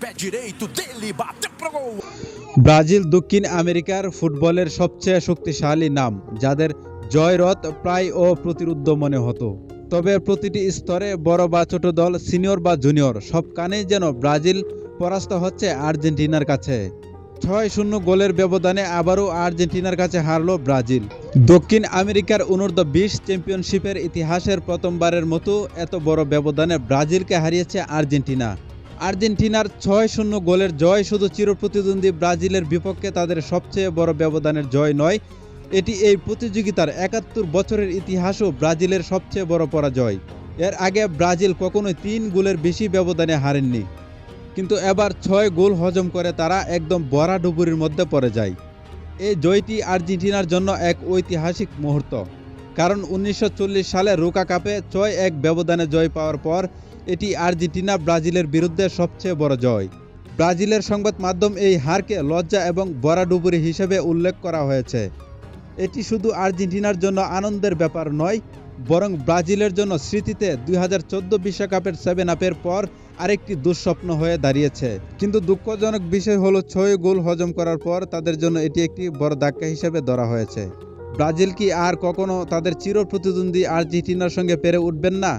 pé direito dele, bateu pro gol. Brazil দক্ষিণ আমেরিকার ফুটবলের সবচেয়ে শক্তিশালী নাম যাদের জয়রথ প্রায় অপ্রতিরুদ্ধ মনে হতো। তবে প্রতিটি স্তরে বড় বা ছোট দল সিনিয়র বা জুনিয়র সবখানেই যেন ব্রাজিল পরাস্ত হচ্ছে আর্জেন্টিনার কাছে। ছয় শূন্য গোলের ব্যবধানে আবারও আর্জেন্টিনার কাছে হারল ব্রাজিল। দক্ষিণ আমেরিকার অনূর্ধ্ব বিশ চ্যাম্পিয়নশিপের ইতিহাসের প্রথমবারের মতো এত বড় ব্যবধানে ব্রাজিলকে হারিয়েছে আর্জেন্টিনা। আর্জেন্টিনার ছয় শূন্য গোলের জয়, শুধু চিরপ্রতিদ্বন্দ্বী ব্রাজিলের বিপক্ষে তাদের সবচেয়ে বড় ব্যবধানের জয় নয়। এটি এই প্রতিযোগিতার একাত্তর বছরের ইতিহাসও ব্রাজিলের সবচেয়ে বড় পরাজয়। এর আগে ব্রাজিল কখনোই তিন গোলের বেশি ব্যবধানে হারেননি। কিন্তু এবার ছয় গোল হজম করে তারা একদম বড়া ডুবুরির মধ্যে পড়ে যায়। এই জয়টি আর্জেন্টিনার জন্য এক ঐতিহাসিক মুহূর্ত। কারণ উনিশশো চল্লিশ সালে রোকা কাপে ছয় এক ব্যবধানে জয় পাওয়ার পর এটি আর্জেন্টিনা ব্রাজিলের বিরুদ্ধে সবচেয়ে বড় জয়। ব্রাজিলের সংবাদ মাধ্যম এই হারকে লজ্জা এবং বরাডুবুরি হিসেবে উল্লেখ করা হয়েছে। এটি শুধু আর্জেন্টিনার জন্য আনন্দের ব্যাপার নয়, বরং ব্রাজিলের জন্য স্মৃতিতে দুই বিশ্বকাপের সেভেন আপের পর আরেকটি দুঃস্বপ্ন হয়ে দাঁড়িয়েছে। কিন্তু দুঃখজনক বিষয় হলো ছয় গোল হজম করার পর তাদের জন্য এটি একটি বড় ধাক্কা হিসেবে ধরা হয়েছে। ব্রাজিল কি আর কখনো তাদের চির প্রতিদ্বন্দ্বী আর্জেন্টিনার সঙ্গে পেরে উঠবেন না?